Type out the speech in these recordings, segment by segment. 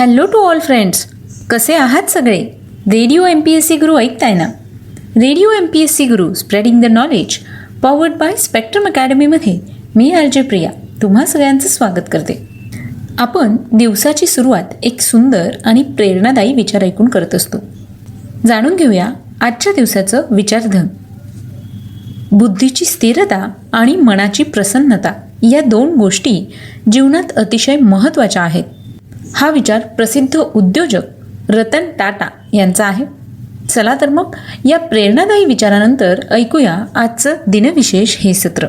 Hello to all friends. कसे आहात सगळे? Radio M P S C Guru ऐकताय ना? Radio M P S C Guru spreading the knowledge powered by spectrum अकॅडमीमध्ये मी RJ Priya तुम्हा सगळ्यांचं स्वागत करते. आपण दिवसाची सुरुवात एक सुंदर आणि प्रेरणादायी विचार ऐकून करत असतो. जाणून घेऊया आजच्या दिवसाचं विचारधन. बुद्धीची स्थिरता आणि मनाची प्रसन्नता या दोन गोष्टी जीवनात अतिशय महत्त्वाच्या आहेत. हा विचार प्रसिद्ध उद्योजक रतन टाटा यांचा आहे. चला तर मग या प्रेरणादायी विचारानंतर ऐकूया आजचं दिनविशेष हे सत्र.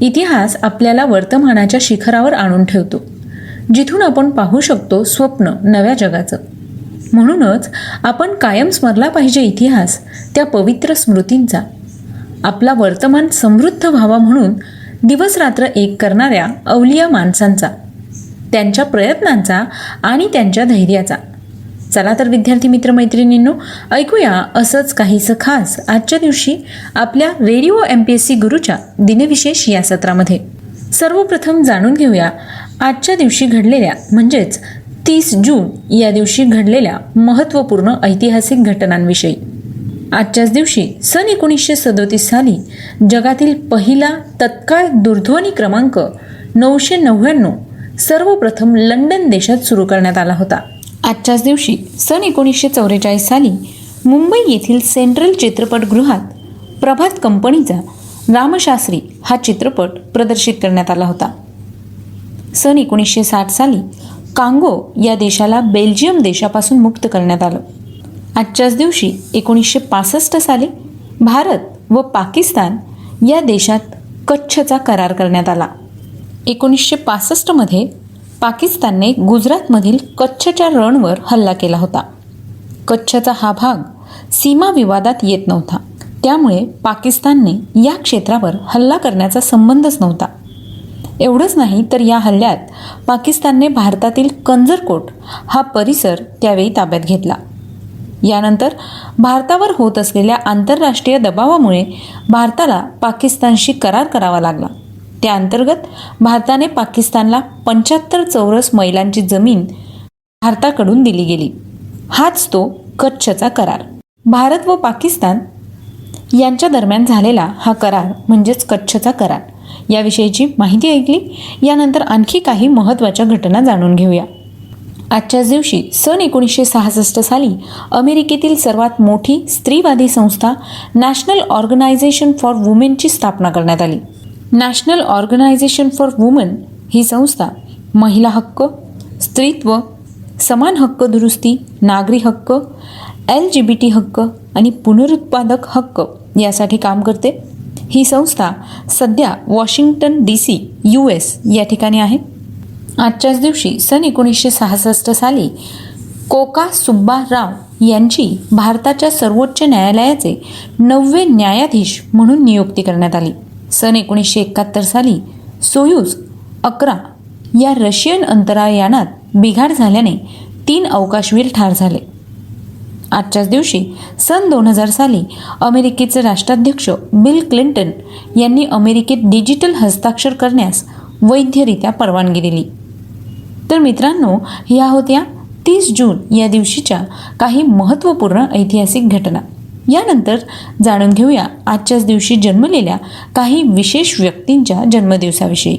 इतिहास आपल्याला वर्तमानाच्या शिखरावर आणून ठेवतो जिथून आपण पाहू शकतो स्वप्न नव्या जगाचं. म्हणूनच आपण कायम स्मरला पाहिजे इतिहास त्या पवित्र स्मृतींचा. आपला वर्तमान समृद्ध व्हावा म्हणून दिवसरात्र एक करणाऱ्या अवलिया माणसांचा. त्यांच्या प्रयत्नांचा आणि त्यांच्या धैर्याचा. चला तर विद्यार्थी मित्र मैत्रिणींनो ऐकूया असंच काहीसं खास आजच्या दिवशी आपल्या radio M P S C गुरुच्या दिनविशेष या सत्रामध्ये. सर्वप्रथम जाणून घेऊया आजच्या दिवशी घडलेल्या म्हणजेच तीस जून या दिवशी घडलेल्या महत्त्वपूर्ण ऐतिहासिक घटनांविषयी. आजच्याच दिवशी सन एकोणीसशे सदोतीस साली जगातील पहिला तत्काळ दूरध्वनी क्रमांक नऊशे नव्याण्णव सर्वप्रथम लंडन देशात सुरू करण्यात आला होता. आजच्याच दिवशी सन एकोणीसशे चौवेचाळीस साली मुंबई येथील सेंट्रल चित्रपटगृहात प्रभात कंपनीचा रामशास्त्री हा चित्रपट प्रदर्शित करण्यात आला होता. सन एकोणीसशे साठ साली कांगो या देशाला बेल्जियम देशापासून मुक्त करण्यात आलं. आजच्याच दिवशी एकोणीसशे पासष्ट साली भारत व पाकिस्तान या देशात कच्छचा करार करण्यात आला. एकोणीसशे पासष्टमध्ये पाकिस्तानने गुजरातमधील कच्छच्या रणवर हल्ला केला होता. कच्छचा हा भाग सीमा विवादात येत नव्हता. त्यामुळे पाकिस्तानने या क्षेत्रावर हल्ला करण्याचा संबंधच नव्हता. एवढंच नाही तर या हल्ल्यात पाकिस्तानने भारतातील कंजरकोट हा परिसर त्यावेळी ताब्यात घेतला. यानंतर भारतावर होत असलेल्या आंतरराष्ट्रीय दबावामुळे भारताला पाकिस्तानशी करार करावा लागला. त्या अंतर्गत भारताने पाकिस्तानला पंच्याहत्तर चौरस मैलांची जमीन भारताकडून दिली गेली. हाच तो कच्छचा करार. भारत व पाकिस्तान यांच्या दरम्यान झालेला हा करार म्हणजेच कच्छचा करार. याविषयीची माहिती ऐकली यानंतर आणखी काही महत्त्वाच्या घटना जाणून घेऊया. आजच्याच दिवशी सन एकोणीसशे सहासष्ट साली अमेरिकेतील सर्वात मोठी स्त्रीवादी संस्था नॅशनल ऑर्गनायझेशन फॉर वुमेनची स्थापना करण्यात आली. नॅशनल ऑर्गनायझेशन फॉर वुमन ही संस्था महिला हक्क स्त्रीत्व समान हक्क दुरुस्ती नागरी हक्क एल जी बी टी हक्क आणि पुनरुत्पादक हक्क यासाठी काम करते. ही संस्था सध्या Washington D C U S या ठिकाणी आहे. आजच्याच दिवशी सन एकोणीसशे सहासष्ट साली कोका सुब्बा राव यांची भारताच्या सर्वोच्च न्यायालयाचे नववे न्यायाधीश म्हणून नियुक्ती करण्यात आली. सन एकोणीसशे एकाहत्तर साली सोयूज अकरा या रशियन अंतराळयानात बिघाड झाल्याने तीन अवकाशवीर ठार झाले. आजच्याच दिवशी सन दोन हजार साली अमेरिकेचे राष्ट्राध्यक्ष बिल क्लिंटन यांनी अमेरिकेत डिजिटल हस्ताक्षर करण्यास वैधरित्या परवानगी दिली. तर मित्रांनो ह्या होत्या तीस जून या दिवशीच्या काही महत्त्वपूर्ण ऐतिहासिक घटना. यानंतर जाणून घेऊया आजच्याच दिवशी जन्मलेल्या काही विशेष व्यक्तींच्या जन्मदिवसाविषयी.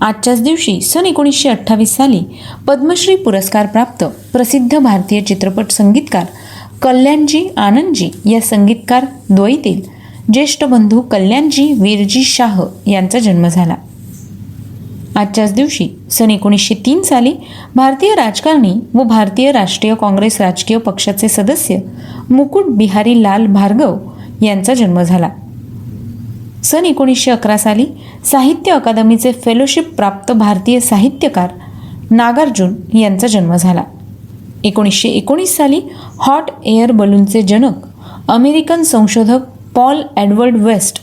आजच्याच दिवशी सन एकोणीसशे अठ्ठावीस साली पद्मश्री पुरस्कार प्राप्त प्रसिद्ध भारतीय चित्रपट संगीतकार कल्याणजी आनंदजी या संगीतकार द्वयीतील ज्येष्ठ बंधू कल्याणजी वीरजी शाह यांचा जन्म झाला. आजच्याच दिवशी सन एकोणीसशे तीन साली भारतीय राजकारणी व भारतीय राष्ट्रीय काँग्रेस राजकीय पक्षाचे सदस्य मुकुट बिहारी लाल भार्गव यांचा जन्म झाला. सन एकोणीसशे अकरा साली साहित्य अकादमीचे फेलोशिप प्राप्त भारतीय साहित्यकार नागार्जुन यांचा जन्म झाला. एकोणीसशे एकोणीस साली हॉट एअर बलूनचे जनक अमेरिकन संशोधक पॉल एडवर्ड वेस्ट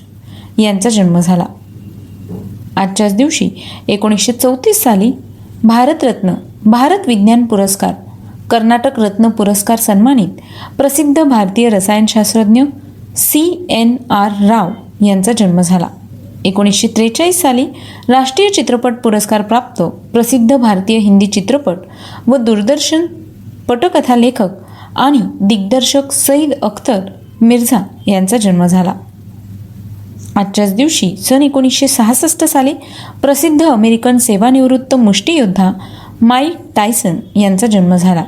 यांचा जन्म झाला. आजच्याच दिवशी एकोणीसशे चौतीस साली भारतरत्न भारत विज्ञान पुरस्कार कर्नाटक रत्न पुरस्कार सन्मानित प्रसिद्ध भारतीय रसायनशास्त्रज्ञ सी एन आर राव यांचा जन्म झाला. एकोणीसशे त्रेचाळीस साली राष्ट्रीय चित्रपट पुरस्कार प्राप्त प्रसिद्ध भारतीय हिंदी चित्रपट व दूरदर्शन पटकथा लेखक आणि दिग्दर्शक सईद अख्तर मिर्झा यांचा जन्म झाला. आजच्याच दिवशी सन एकोणीसशे सहासष्ट साली प्रसिद्ध अमेरिकन सेवानिवृत्त मुष्टियोद्धा माईक टायसन यांचा जन्म झाला.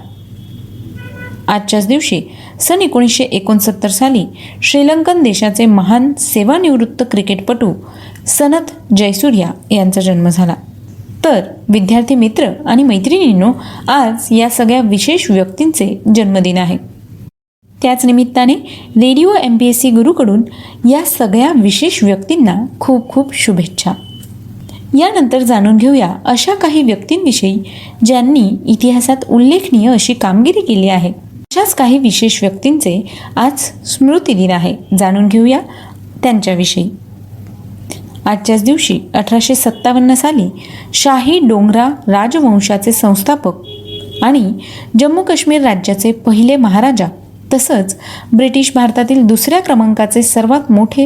आजच्याच दिवशी सन एकोणीसशे एकोणसत्तर साली श्रीलंकन देशाचे महान सेवानिवृत्त क्रिकेटपटू सनत जयसूर्या यांचा जन्म झाला. तर विद्यार्थी मित्र आणि मैत्रिणींनो आज या सगळ्या विशेष व्यक्तींचे जन्मदिन आहे. त्याच निमित्ताने radio M P S C गुरुकडून या सगळ्या विशेष व्यक्तींना खूप खूप शुभेच्छा. यानंतर जाणून घेऊया अशा काही व्यक्तींविषयी ज्यांनी इतिहासात उल्लेखनीय अशी कामगिरी केली आहे. अशाच काही विशेष व्यक्तींचे आज स्मृतिदिन आहे. जाणून घेऊया त्यांच्याविषयी. आजच्याच दिवशी अठराशे सत्तावन्न साली शाही डोंगरा राजवंशाचे संस्थापक आणि जम्मू काश्मीर राज्याचे पहिले महाराजा तसंच ब्रिटिश भारतातील दुसऱ्या क्रमांकाचे सर्वात मोठे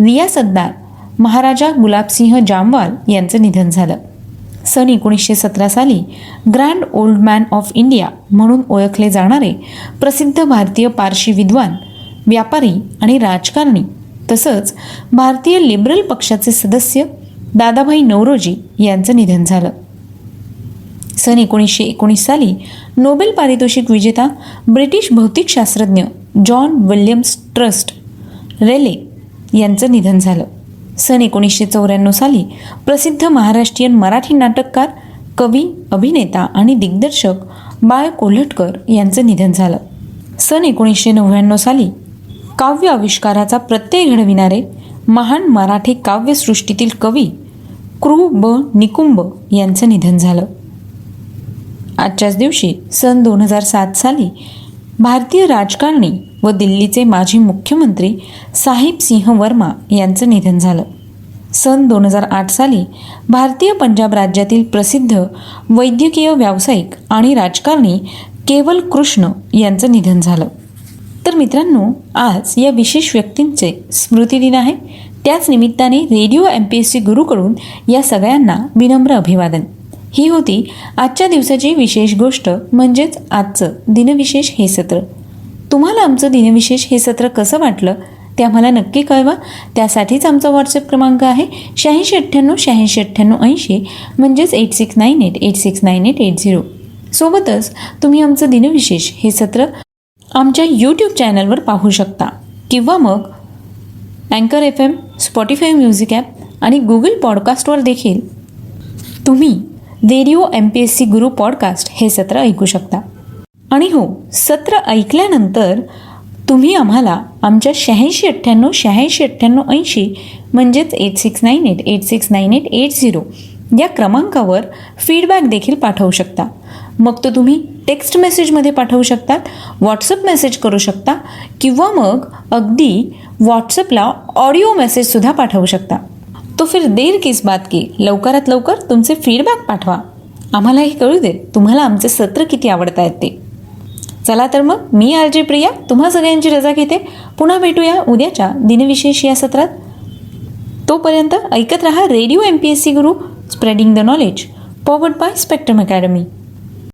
रियासतदार महाराजा गुलाबसिंह जामवाल यांचं निधन झालं. सन एकोणीसशे सतरा साली grand old man of India म्हणून ओळखले जाणारे प्रसिद्ध भारतीय पारशी विद्वान व्यापारी आणि राजकारणी तसंच भारतीय लिबरल पक्षाचे सदस्य दादाभाई नवरोजी यांचं निधन झालं. सन एकोणीसशे एकोणीस साली नोबेल पारितोषिक विजेता ब्रिटिश भौतिकशास्त्रज्ञ जॉन विल्यम्स ट्रस्ट रेले यांचं निधन झालं. सन एकोणीसशे चौऱ्याण्णव साली प्रसिद्ध महाराष्ट्रीयन मराठी नाटककार कवी अभिनेता आणि दिग्दर्शक बाळ कोल्हटकर यांचं निधन झालं. सन एकोणीसशे नव्याण्णव साली काव्य आविष्काराचा प्रत्यय घडविणारे महान मराठी काव्यसृष्टीतील कवी क्रू ब निकुंब यांचं निधन झालं. आजच्याच दिवशी सन दोन हजार सात साली भारतीय राजकारणी व दिल्लीचे माजी मुख्यमंत्री साहिब सिंह वर्मा यांचं निधन झालं. सन दोन हजार आठ साली भारतीय पंजाब राज्यातील प्रसिद्ध वैद्यकीय व्यावसायिक आणि राजकारणी केवल कृष्ण यांचं निधन झालं. तर मित्रांनो आज या विशेष व्यक्तींचे स्मृतिदिन आहे. त्याच निमित्ताने radio M P S C गुरुकडून या सगळ्यांना विनम्र अभिवादन. ही होती आजच्या दिवसाची विशेष गोष्ट म्हणजेच आजचं दिनविशेष हे सत्र. तुम्हाला आमचं दिनविशेष हे सत्र कसं वाटलं ते आम्हाला नक्की कळवा. त्यासाठीच आमचा व्हॉट्सअप क्रमांक आहे शहाऐंशी अठ्ठ्याण्णव शहाऐंशी अठ्ठ्याण्णव ऐंशी म्हणजेच eight six nine eight eight six nine eight eight zero सोबतच तुम्ही आमचं दिनविशेष हे सत्र आमच्या यूट्यूब चॅनलवर पाहू शकता. किंवा मग अँकर F M Spotify music app आणि गुगल पॉडकास्टवर देखील. तुम्ही radio M P S C guru podcast हे सत्र ऐकू शकता. आणि हो सत्र ऐकल्यानंतर तुम्ही आम्हाला आमच्या शहाऐंशी अठ्ठ्याण्णव शहाऐंशी अठ्ठ्याण्णव ऐंशी म्हणजेच eight six nine eight eight six nine eight eight zero या क्रमांकावर फीडबॅक देखील पाठवू शकता. मग तो तुम्ही टेक्स्ट मेसेजमध्ये पाठवू शकतात व्हॉट्सअप मेसेज करू शकता किंवा मग अगदी व्हॉट्सअपला ऑडिओ मेसेजसुद्धा पाठवू शकता. तो फिर देर किस बात की? लवकरात लवकर तुमचे फीडबॅक पाठवा. आम्हाला हे कळू दे. तुम्हाला आमचे सत्र किती आवडत आहेत ते. चला तर मग मी आर जे प्रिया तुम्हा सगळ्यांची रजा घेते. पुन्हा भेटूया उद्याच्या दिनविशेष या सत्रात. तोपर्यंत ऐकत रहा radio M P S C guru spreading the knowledge powered by spectrum academy